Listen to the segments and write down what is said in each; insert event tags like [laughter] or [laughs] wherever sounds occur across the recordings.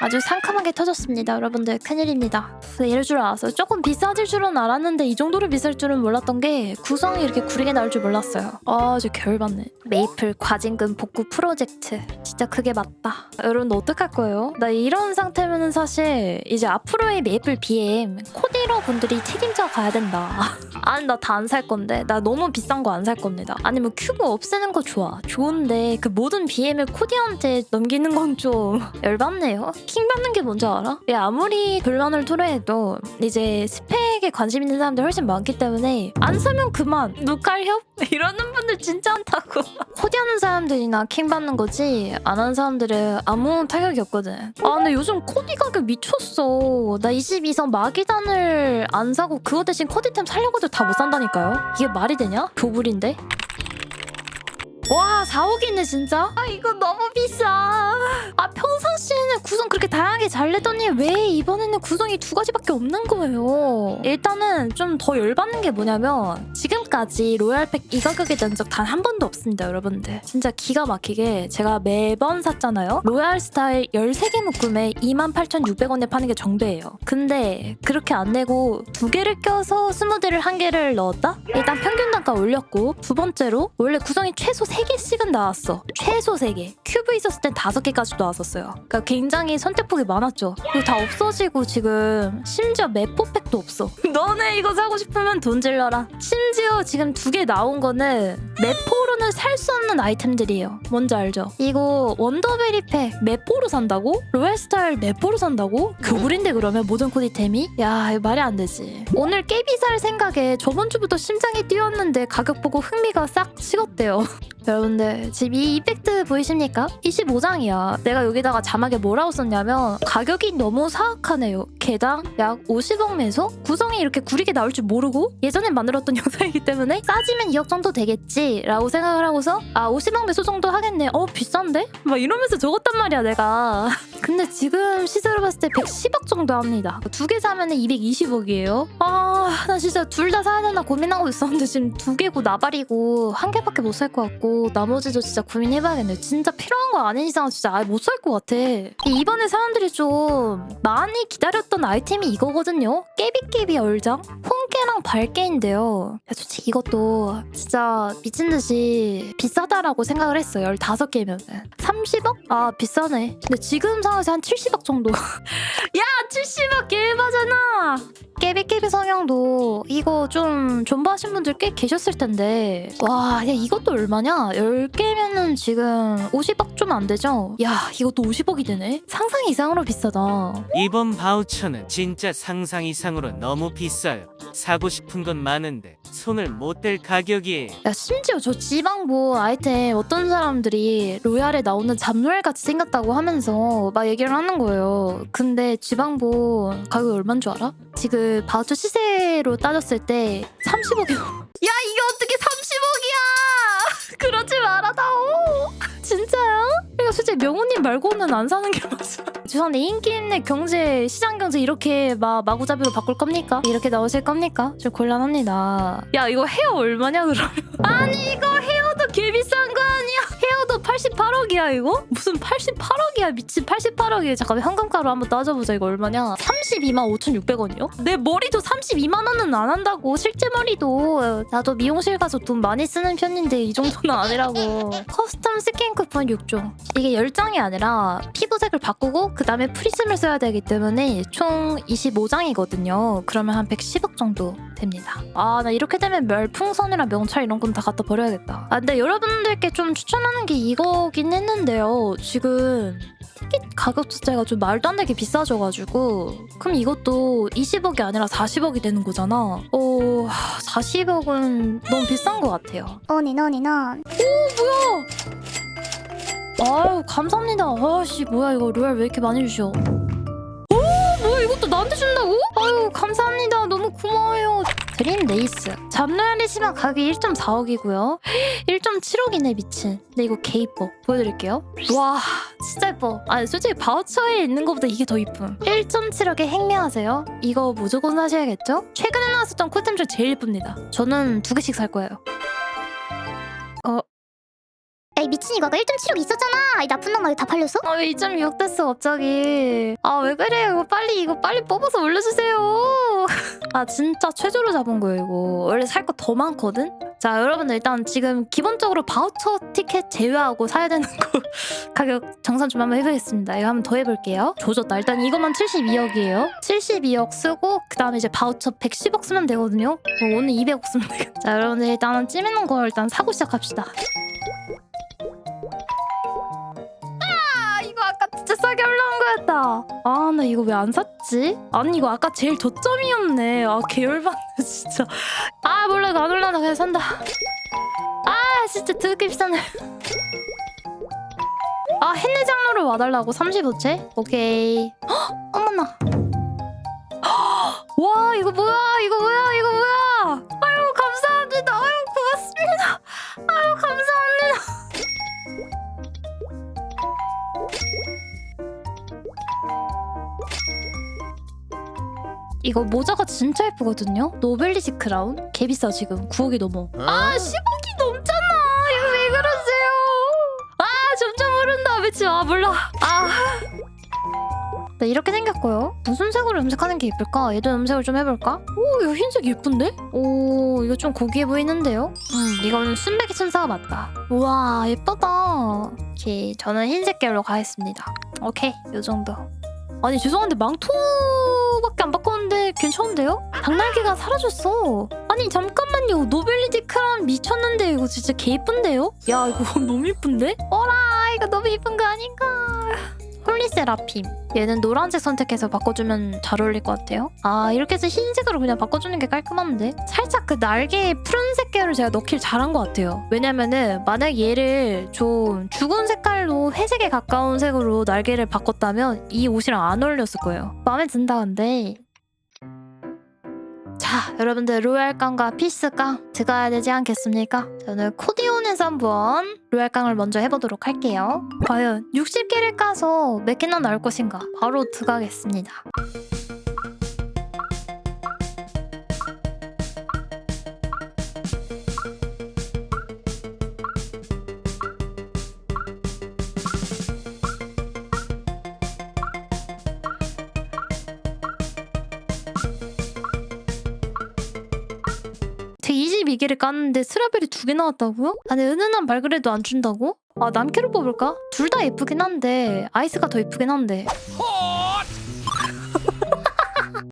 아주 상큼하게 터졌습니다. 여러분들 큰일입니다. 네, 이럴 줄 알았어요? 조금 비싸질 줄은 알았는데 이 정도로 비쌀 줄은 몰랐던 게 구성이 이렇게 구리게 나올 줄 몰랐어요. 아저 겨울받네. 메이플 과징금 복구 프로젝트. 진짜 그게 맞다. 여러분 어떡할 거예요? 나 이런 상태면은 사실 이제 앞으로의 메이플 BM 코디러 분들이 책임져 가야 된다. [laughs] 아니 나 다 안 살 건데. 나 너무 비싼 거 안 살 겁니다. 아니면 큐브 없애는 거 좋아. 좋은데 그 모든 BM을 코디한테 넘기는 건 좀 [laughs] 열받네요 킹 받는 게 뭔지 알아? 야, 아무리 불만을 토로해도 이제 스펙에 관심 있는 사람들 훨씬 많기 때문에 안 사면 그만 누칼협? [laughs] 이러는 분들 진짜 많다고 [laughs] 코디하는 사람들이나 킹 받는 거지 안 하는 사람들은 아무 타격이 없거든 아 근데 요즘 코디 가격 미쳤어 나 22선 마기단을 안 사고 그거 대신 코디템 살려고 해도 다 못 산다니까요 이게 말이 되냐? 교불인데 와 4억이네 진짜? 아 이거 너무 비싸. 아 평상시에는 구성 그렇게 다양하게 잘 내더니 왜 이번에는 구성이 두 가지밖에 없는 거예요? 일단은 좀 더 열받는 게 뭐냐면 지금까지 로얄팩 이 가격에 낸 적 단 한 번도 없습니다 여러분들. 진짜 기가 막히게 제가 매번 샀잖아요? 로얄 스타일 13개 묶음에 28,600원에 파는 게 정배예요. 근데 그렇게 안 내고 두 개를 껴서 스무드를 한 개를 넣었다? 일단 평균 단가 올렸고 두 번째로 원래 구성이 최소 3 개씩은 나왔어. 최소 3개. 큐브 있었을 땐 5개까지 나왔었어요. 그러니까 굉장히 선택폭이 많았죠. 이거 다 없어지고 지금 심지어 맵포팩도 없어. [laughs] 너네 이거 사고 싶으면 돈 질러라. 심지어 지금 두 개 나온 거는 맵포로는 살 수 없는 아이템들이에요. 뭔지 알죠? 이거 원더베리 팩 맵포로 산다고? 로얄스타일 맵포로 산다고? 교불인데 그러면 모든 코디템이? 야 이거 말이 안 되지. 오늘 깨비 살 생각에 저번 주부터 심장이 뛰었는데 가격 보고 흥미가 싹 식었대요 [laughs] 여러분들 지금 이 이펙트 보이십니까? 25장이야. 내가 여기다가 자막에 뭐라고 썼냐면 가격이 너무 사악하네요. 개당 약 50억 매소? 구성이 이렇게 구리게 나올 줄 모르고 예전에 만들었던 [laughs] 영상이기 때문에 싸지면 2억 정도 되겠지 라고 생각을 하고서 아 50억 매소 정도 하겠네. 어 비싼데? 막 이러면서 적었단 말이야 내가. [laughs] 근데 지금 시세로 봤을 때 110억 정도 합니다. 두 개 사면 220억이에요. 아 나 진짜 둘 다 사야 되나 고민하고 있었는데 지금 두 개고 나발이고 한 개밖에 못 살 것 같고 나머지도 진짜 고민해봐야겠네. 진짜 필요한 거 아닌 이상 진짜 아예 못 살 것 같아. 이번에 사람들이 좀 많이 기다렸던 아이템이 이거거든요. 깨비깨비 얼장 홍깨랑 발깨인데요. 야, 솔직히 이것도 진짜 미친 듯이 비싸다라고 생각을 했어. 15개면 30억? 아 비싸네. 근데 지금 상황에서 한 70억 정도. [laughs] 야 70억 개바잖아. 깨비깨비 성형도 이거 좀 존버하신 분들 꽤 계셨을 텐데 와, 야 이것도 얼마냐? 10개면은 지금 50억 좀 안 되죠? 야, 이것도 50억이 되네? 상상 이상으로 비싸다. 이번 바우처는 진짜 상상 이상으로 너무 비싸요. 사고 싶은 건 많은데 손을 못 댈 가격이에요. 야, 심지어 저 지방보 아이템 어떤 사람들이 로얄에 나오는 잡로얄 같이 생겼다고 하면서 막 얘기를 하는 거예요. 근데 지방보 가격이 얼마인 줄 알아? 지금 바우처 시세로 따졌을 때 30억이요. 야, 이게 어떻게 30억이야? [laughs] 그러지 말아다오. 진짜요? 그러니까 솔직히 명호님 말고는 안 사는 게 맞아. [laughs] 죄송한데 인기 있는 경제, 시장 경제 이렇게 막 마구잡이로 바꿀 겁니까? 이렇게 나오실 겁니까? 좀 곤란합니다. 야 이거 헤어 얼마냐 그러면? 아니 이거 헤어도 개 비싼 거 아니야? 헤어도 88억이야 이거? 무슨 88억이야 미친 88억이야 잠깐만 현금가로 한번 따져보자 이거 얼마냐? 32만 5,600원이요? 내 머리도 32만 원은 안 한다고 실제 머리도 나도 미용실 가서 돈 많이 쓰는 편인데 이 정도는 아니라고 [laughs] 커스텀 스킨 쿠폰 6종 이게 10장이 아니라 피부색을 바꾸고 그 다음에 프리즘을 써야 되기 때문에 총 25장이거든요 그러면 한 110억 정도 됩니다. 아, 나 이렇게 되면 멸풍선이랑 명찰 이런 건 다 갖다 버려야겠다. 아, 근데 여러분들께 좀 추천하는 게 이거긴 했는데요. 지금 티켓 가격 자체가 좀 말도 안 되게 비싸져가지고 그럼 이것도 20억이 아니라 40억이 되는 거잖아. 어, 40억은 너무 비싼 것 같아요. 어니 너니 넌 뭐야? 아유 감사합니다. 아씨 뭐야 이거 로얄 왜 이렇게 많이 주셔? 이것도 나한테 준다고? 아유 감사합니다. 너무 고마워요. 드림 레이스. 잡로얄이지만 가격이 1.4억이고요. 1.7억이네 [gasps] 미친. 근데 이거 개 이뻐. 보여드릴게요. 와 진짜 이뻐. 아니 솔직히 바우처에 있는 것보다 이게 더 이쁨. 1.7억에 행매하세요? 이거 무조건 사셔야겠죠? 최근에 나왔었던 쿨템 중 제일 이쁩니다. 저는 두 개씩 살 거예요. 에 이 미친 이거 아까 1.76 있었잖아. 이 나쁜 놈아 이거 다 팔렸어? 아 왜 2.6 됐어 갑자기? 아 왜 그래요 이거 빨리 이거 빨리 뽑아서 올려주세요. [laughs] 아 진짜 최저로 잡은 거예요 이거. 원래 살 거 더 많거든? 자 여러분들 일단 지금 기본적으로 바우처 티켓 제외하고 사야 되는 거 [laughs] 가격 정산 좀 한번 해보겠습니다. 이거 한번 더 해볼게요. 조졌다. 일단 이것만 72억이에요. 72억 쓰고 그 다음에 이제 바우처 110억 쓰면 되거든요. 어, 오늘 200억 쓰면 되겠다. 자 여러분들 일단은 찌르는 거 일단 사고 시작합시다 거였다. 아 나 이거 왜 안 샀지? 아니 이거 아까 제일 저점이었네. 아 계열받네 진짜. 아 몰라 이거 안 올라나 그냥 산다. 아 진짜 드럽게 비싸네. 아 헨리 장르로 와달라고 35채? 오케이. 헉, [gasps] 어머나. 헉, [gasps] 와 이거 뭐야 이거 뭐야 이거 뭐야? 이거 모자가 진짜 예쁘거든요. 노벨리지 크라운 개 비싸 지금 9억이 넘어. 아 10억이 넘잖아. 이거 왜 그러세요? 아 점점 오른다 미치. 아 몰라. 아. 네 이렇게 생겼고요. 무슨 색으로 염색하는 게 예쁠까? 얘도 염색을 좀 해볼까? 오 이거 흰색 예쁜데? 오 이거 좀 고귀해 보이는데요? 음 이거는 순백이 천사가 맞다. 우와 예쁘다. 오케이 저는 흰색 계열로 가겠습니다. 오케이 요 정도. 아니 죄송한데 망토밖에 안 바꿨는데 괜찮은데요? 당날개가 사라졌어. 아니 잠깐만요. 노벨리티 크라운 미쳤는데 이거 진짜 개 이쁜데요? 야 이거 [laughs] 너무 이쁜데? 어라 이거 너무 이쁜 거 아닌가? 홀리세라핌. 얘는 노란색 선택해서 바꿔주면 잘 어울릴 것 같아요. 아 이렇게 해서 흰색으로 그냥 바꿔주는 게 깔끔한데? 살짝 그 날개에 푸른색 계열을 제가 넣길 잘한 것 같아요. 왜냐면은 만약 얘를 좀 죽은 색깔로 회색에 가까운 색으로 날개를 바꿨다면 이 옷이랑 안 어울렸을 거예요. 마음에 든다 근데. 자 여러분들 로얄깡과 피스깡 들어가야 되지 않겠습니까? 저는 코디 온에서 한번 로얄깡을 먼저 해보도록 할게요. 과연 60개를 까서 몇 개나 나올 것인가? 바로 들어가겠습니다 제 22개를 깠는데 스라벨이 두 개 나왔다고요? 아니 은은한 발그레도 안 준다고? 아 남캐로 뽑을까? 둘 다 예쁘긴 한데 아이스가 더 예쁘긴 한데 [laughs]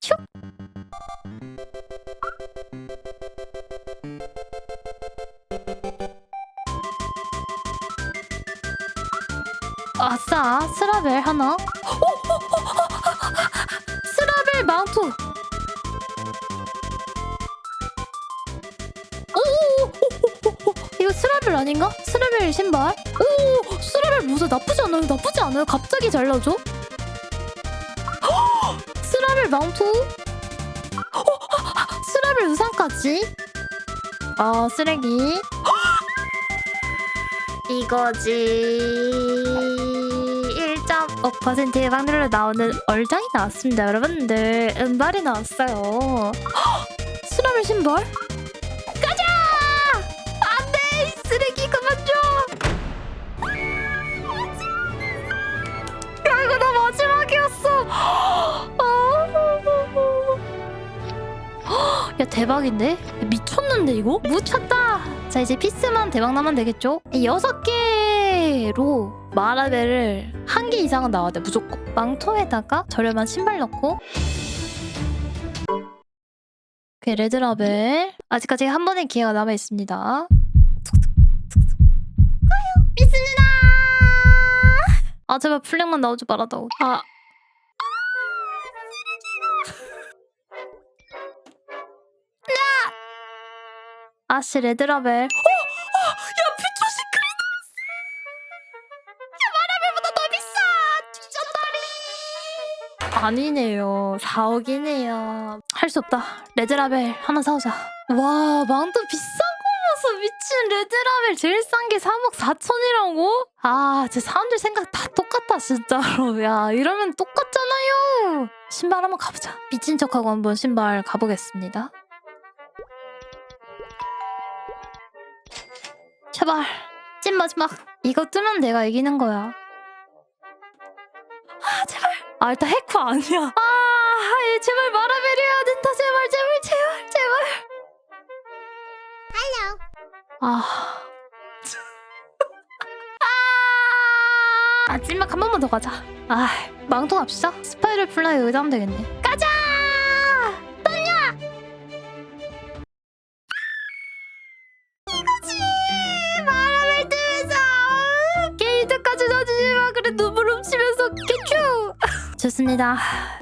슉! 아싸 스라벨 하나 어, [laughs] 스라벨 망토 아닌가? 스라벨 신발? 오 스라벨 모자 나쁘지 않아요 나쁘지 않아요 갑자기 잘 나죠? 헉! 스라벨 망토? 어, 스라벨 의상까지? 아 쓰레기 [gasps] 이거지 1.5%의 확률로 나오는 얼짱이 나왔습니다 여러분들 은발이 나왔어요 [gasps] 헉! 스라벨 신발? 대박인데 미쳤는데 이거 묻혔다. 자 이제 피스만 대박 나면 되겠죠? 이 여섯 개로 마라벨을 한 개 이상은 나와야 돼 무조건. 망토에다가 저렴한 신발 넣고. 오케이 레드라벨 아직까지 한 번의 기회가 남아 있습니다. 아 제발 플렉만 나오지 말아다오. 아. 아씨 레드라벨. 어! 어! 야 나왔어! 야 마라벨보다 더 비싸! 쥐젓다리! 아니네요. 4억이네요. 할 수 없다. 레드라벨 하나 사오자. 와 망토 비싼 거 봤어. 미친 레드라벨 제일 싼 게 3억 4천이라고? 아, 진짜 사람들 생각 다 똑같다 진짜로. 야, 이러면 똑같잖아요. 신발 한번 가보자. 미친 척하고 한번 신발 가보겠습니다. 제발. 찐 마지막. 이거 뜨면 내가 이기는 거야. 아 제발. 아 일단 해커 아니야. 아 아이, 제발 마라벨이 해야 된다. 제발 제발 제발 제발. 할로. 아. [laughs] 아 마지막 한 번만 더 가자. 아 망통합시다. 스파이럴 플라이 여기다 하면 되겠네. 가자. 좋습니다.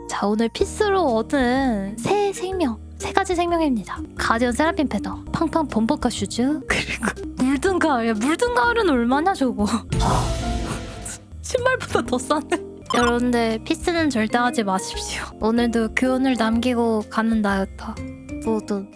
자 오늘 피스로 얻은 새 생명. 세 가지 생명입니다. 가디언 세라핀 패더, 팡팡 범퍼카 슈즈, 그리고 물든 가을. 야, 물든 가을은 얼마냐 저거? [laughs] 신발보다 더 싸네. 여러분들 피스는 절대 하지 마십시오. 오늘도 교훈을 남기고 가는 나였다. 모두